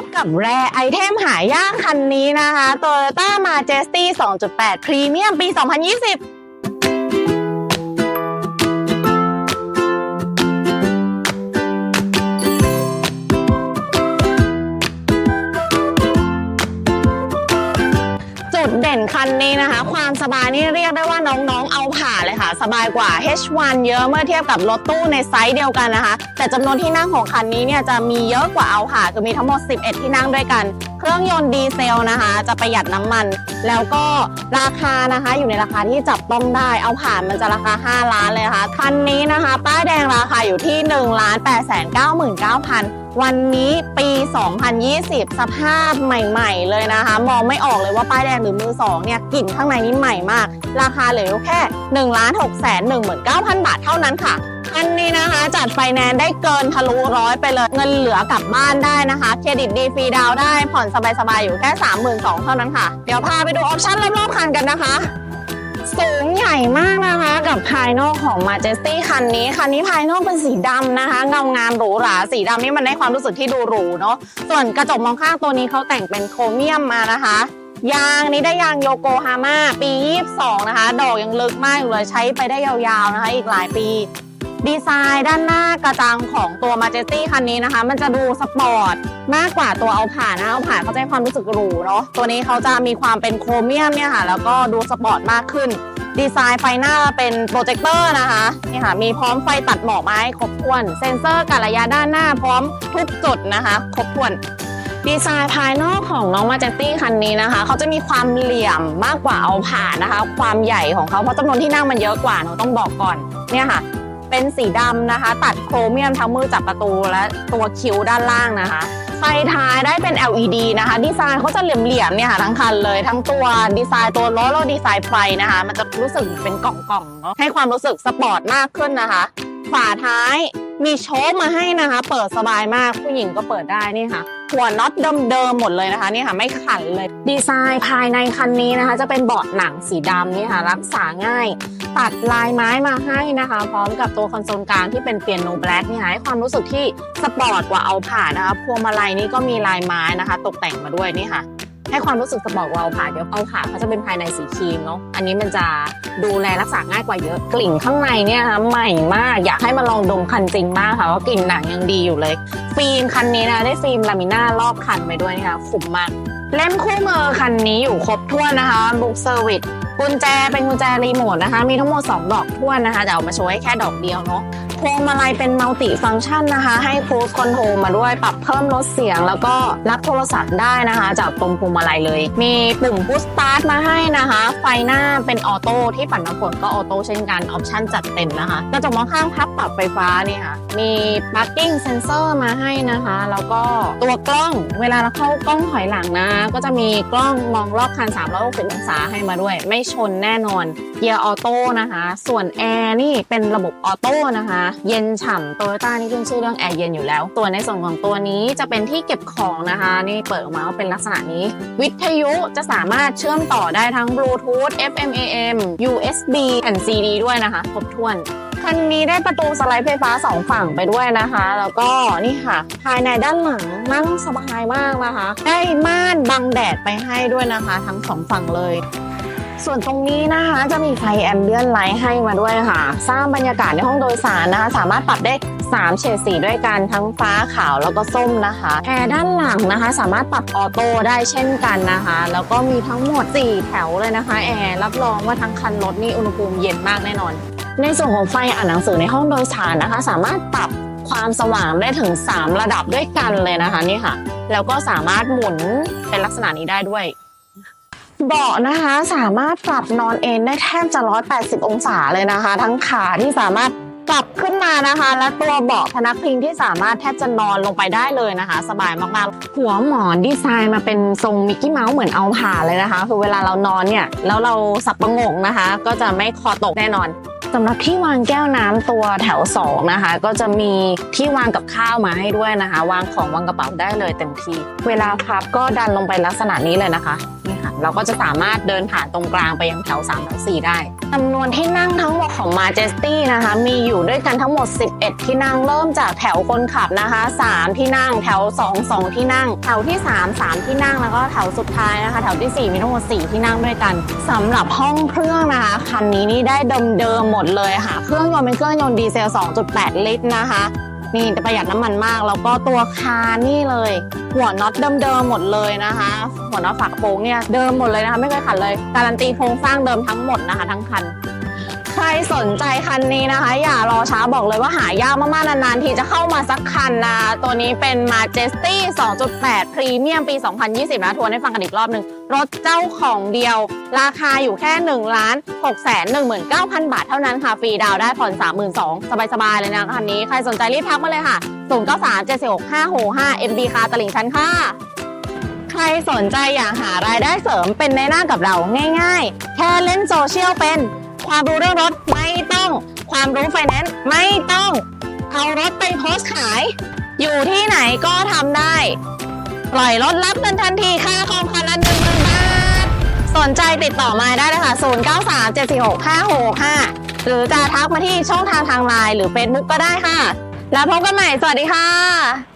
บกับแรไอเทมหายากคันนี้นะคะ Toyota Majesty 2.8 Premium ปี 2020จุดเด่นคันนี้นะคะ ความสบายนี่เรียกได้ว่าน้องๆ เอา ค่ะ สบายกว่า H1 เยอะเมื่อเทียบกับรถตู้ในไซส์เดียวกันนะคะ แต่จำนวนที่นั่งของคันนี้เนี่ยจะมีเยอะกว่าเอาผ่านคือมีทั้งหมด 11 ที่นั่งด้วยกัน เครื่องยนต์ดีเซลนะคะ จะประหยัดน้ำมัน แล้วก็ราคานะคะอยู่ในราคาที่จับต้องได้ เอาผ่านมันจะราคา 5 ล้านเลยค่ะคันนี้นะคะ ป้ายแดงราคาอยู่ที่ 1 8 9 9 9 0 0 วันนี้ปี 2020 สภาพใหม่ๆ เลยนะคะ มองไม่ออกเลยว่าป้ายแดงหรือมือสองเนี่ยกลิ่นข้างในนี้ใหม่มาก ราคาเหลือแค่1 6 1 9 0 0 0 บาทเท่านั้นค่ะคันนี้นะคะ จัดไฟแนนซ์ได้เกินทะลุร้อยไปเลยเงินเหลือกลับบ้านได้นะคะเครดิตดีฟรีดาวได้ผ่อนสบายๆ อยู่แค่ 32,000เท่านั้นค่ะ เดี๋ยวพาไปดูออปชั่นรอบๆคันกันนะคะ สูงใหญ่มากนะคะกับภายนอกของ Majesty คันนี้ คันนี้ภายนอกเป็นสีดำนะคะเงางามหรูหราสีดำนี่มันได้ความรู้สึกที่ดูหรูเนาะส่วนกระจกมองข้างตัวนี้เขาแต่งเป็นโครเมียมมานะคะ ยางนี้ได้ยางโยโกฮาม่าปี 22 นะคะ ดอกยังลึกมากอยู่เลยใช้ไปได้ยาวๆนะคะ อีกหลายปี ดีไซน์ด้านหน้ากระจังของตัว Majesty คันนี้นะคะ มันจะดูสปอร์ตมากกว่าตัวเอาผ่านนะเอาผ่านเขาจะให้ความรู้สึกหรูเนาะตัวนี้เขาจะมีความเป็นโครเมียมเนี่ยค่ะ แล้วก็ดูสปอร์ตมากขึ้น ดีไซน์ไฟหน้าเป็นโปรเจคเตอร์นะคะนี่ค่ะ มีพร้อมไฟตัดหมอกมาให้ครบถ้วน เซ็นเซอร์การระยะด้านหน้าพร้อมทุกจุดนะคะ ครบถ้วนดีไซน์ภายนอกของน้องมาเจตตี้คันนี้นะคะ เขาจะมีความเหลี่ยมมากกว่าเอาผ่านนะคะ ความใหญ่ของเขาเพราะจำนวนที่นั่งมันเยอะกว่าหนูต้องบอกก่อนเนี่ยค่ะ เป็นสีดำนะคะ ตัดโครเมียมทั้งมือจับประตูและตัวคิ้วด้านล่างนะคะไฟท้ายได้เป็น LED นะคะ ดีไซน์เขาจะเหลี่ยมๆเนี่ยค่ะทั้งคันเลยทั้งตัวดีไซน์ตัวรถแล้วดีไซน์ไฟนะคะ มันจะรู้สึกเหมือนเป็นกล่องๆเนาะให้ความรู้สึกสปอร์ตมากขึ้นนะคะ ฝาท้ายมีโชคมาให้นะคะ เปิดสบายมากผู้หญิงก็เปิดได้นี่ค่ะ หัวน็อตเดิมๆหมดเลยนะคะนี่ค่ะไม่ขันเลย ดีไซน์ภายในคันนี้นะคะ จะเป็นเบาะหนังสีดำนี่ค่ะ รักษาง่าย ตัดลายไม้มาให้นะคะ พร้อมกับตัวคอนโซลกลางที่เป็นเปียโนแบล็กนี่ค่ะให้ความรู้สึกที่สปอร์ตกว่าเอาผ่านนะคะพวงมาลัยนี่ก็มีลายไม้นะคะ ตกแต่งมาด้วยนี่ค่ะ ให้ความรู้สึกกระบอกเราผ่าเดี๋ยวเอาผ่าเขาจะเป็นภายในสีครีมเนาะอันนี้มันจะดูแลรักษาง่ายกว่าเยอะกลิ่นข้างในเนี่ยนะคะใหม่มาก อยากให้มาลองดมคันจริงมากค่ะว่ากลิ่นหนังยังดีอยู่เลย ฟิล์มคันนี้นะได้ฟิล์มลามิน่ารอบคันไปด้วยนะคะขุมมากเล่มคู่มือคันนี้อยู่ครบถ้วนนะคะบุ๊กเซอร์วิส กุญแจเป็นกุญแจรีโมทนะคะ มีทั้งหมด 2 ดอกท้วนนะคะจะเอามาโชว์ให้แค่ดอกเดียวเนาะพวงมาลัยเป็นมัลติฟังก์ชันนะคะ ให้ครู c คอนโทรมาด้วยปรับเพิ่มลดเสียง แล้วก็รับโทรศัพท์ได้นะคะ จากตรงพวงมาลัยเลย มีปุ่มพุชสตาร์ทมาให้นะคะ ไฟหน้าเป็นออโต้ที่ปัดน้ำฝนก็ออโต้เช่นกันออปชั่นจัดเต็มนะคะกระจกมองข้างพับปรับไฟฟ้านี่ค่ะ มี parking sensor มาให้นะคะ แล้วก็ตัวกล้องเวลาเราเข้ากล้องถอยหลังนะ ก็จะมีกล้องมองรอบคัน 360 องศาให้มาด้วย ไม่ชนแน่นอนเกียร์ออโต้นะคะ ส่วนแอร์นี่เป็นระบบออโต้นะคะ เย็นฉ่ำโตโยต้านี่ขึ้นชื่อเรื่องแอร์เย็นอยู่แล้ว ตัวในส่วนของตัวนี้จะเป็นที่เก็บของนะคะ นี่เปิดออกมาก็เป็นลักษณะนี้ วิทยุจะสามารถเชื่อมต่อได้ทั้งบลูทูธ FM AM USB แผ่น CD ด้วยนะคะ ครบถ้วนคันนี้ได้ประตูสไลด์ไฟฟ้าสองฝั่งไปด้วยนะคะ แล้วก็นี่ค่ะ ภายในด้านหลังนั่งสบายมากนะคะ ได้ม่านบังแดดไปให้ด้วยนะคะ ทั้งสองฝั่งเลย ส่วนตรงนี้นะคะจะมีไฟแอมเบียนไลท์ให้มาด้วยค่ะ สร้างบรรยากาศในห้องโดยสารนะคะ สามารถปรับได้ 3 เฉดสีด้วยกันทั้งฟ้าขาวแล้วก็ส้มนะคะแอร์ด้านหลังนะคะ สามารถปรับออโต้ได้เช่นกันนะคะ แล้วก็มีทั้งหมด 4 แถวเลยนะคะแอร์รับรองว่าทั้งคันรถนี่อุณหภูมิเย็นมากแน่นอน ในส่วนของไฟอ่านหนังสือในห้องโดยสารนะคะ สามารถปรับความสว่างได้ถึง 3 ระดับด้วยกันเลยนะคะนี่ค่ะ แล้วก็สามารถหมุนเป็นลักษณะนี้ได้ด้วย เบาะนะคะสามารถปรับนอนเอนได้แทบจะ 180 องศาเลยนะคะ ทั้งขาที่สามารถปรับขึ้นมานะคะ และตัวเบาะพนักพิงที่สามารถแทบจะนอนลงไปได้เลยนะคะ สบายมากๆ หัวหมอนดีไซน์มาเป็นทรงมิกกี้เมาส์เหมือนเอาผ่าเลยนะคะ คือเวลาเรานอนเนี่ยแล้วเราสับประงกนะคะ ก็จะไม่คอตกแน่นอนสำหรับที่วางแก้วน้ำตัวแถว2นะคะ ก็จะมีที่วางกับข้าวมาให้ด้วยนะคะ วางของวางกระเป๋าได้เลยเต็มที่เวลาพับก็ดันลงไปลักษณะนี้เลยนะคะ นี่ค่ะ เราก็จะสามารถเดินผ่านตรงกลางไปยังแถว3แถว4ได้จำนวนที่นั่งทั้งหมดของ Majesty นะคะ มีอยู่ด้วยกันทั้งหมด 11 ที่นั่งเริ่มจากแถวคนขับนะคะ 3 ที่นั่งแถว 2 2 ที่นั่ง แถวที่ 3 3 ที่นั่งแล้วก็แถวสุดท้ายนะคะ แถวทีสี่4 มีทั้งหมด 4 ที่นั่งด้วยกันสำหรับห้องเครื่องนะคะคันนี้นี่ได้เดิมๆหมดเลยค่ะ เครื่องยนต์เป็นเครื่องยนต์ดีเซล 2.8 ลิตรนะคะ นี่ประหยัดน้ำมันมาก แล้วก็ตัวคานนี่เลย หัวน็อตเดิมๆหมดเลยนะคะ หัวน็อตฝากระโปรงเนี่ยเดิมหมดเลยนะคะ ไม่เคยขัดเลย การันตีโครงสร้างเดิมทั้งหมดนะคะ ทั้งคัน ใครสนใจคันนี้นะคะ อย่ารอช้าบอกเลยว่าหายากมากๆ นานๆ ทีจะเข้ามาสักคันนะ ตัวนี้เป็น Majesty 2.8 Premium ปี 2020 นะทวนให้ฟังกันอีกรอบหนึ่งรถเจ้าของเดียว ราคาอยู่แค่1ล้าน6แสน19,000 บาทเท่านั้นค่ะ ฟรีดาวได้ผ่อน 32,000 สบายๆ เลยนะคันนี้ ใครสนใจรีบทักมาเลยค่ะ093 7 6 565 MB คาตลิ่งชั้นค่ะใครสนใจอยากหารายได้เสริมเป็นในหน้ากับเราง่าย ๆ แค่เล่นโซเชียลเป็น ความรู้เรื่องรถไม่ต้อง ความรู้ไฟแนนซ์ไม่ต้อง เอารถไปโพสขาย อยู่ที่ไหนก็ทำได้ ปล่อยรถรับเงินทันทีค่าคอมคันละหนึ่งหมื่นบาท สนใจติดต่อมาได้เลยค่ะ 0 9 3 7 4 6 5 6 5 หรือจะทักมาที่ช่องทางทางไลน์หรือ Facebook ก็ได้ค่ะ แล้วพบกันใหม่ สวัสดีค่ะ